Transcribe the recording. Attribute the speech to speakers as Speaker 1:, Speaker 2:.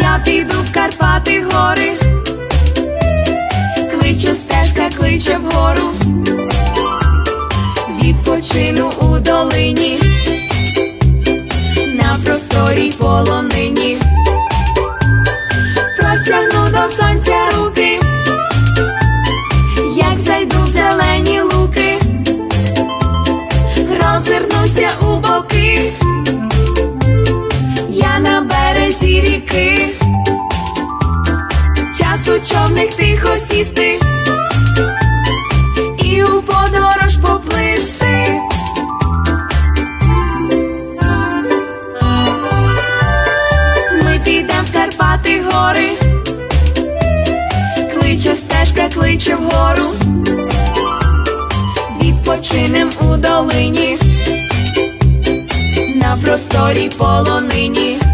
Speaker 1: Я піду в Карпати гори, кличе стежка, кличе вгору, відпочину у. Ріки, час у човник тихо сісти і у подорож поплисти. Ми підем в Карпати гори, кличе стежка, кличе вгору, відпочинем у долині, на просторій полонині.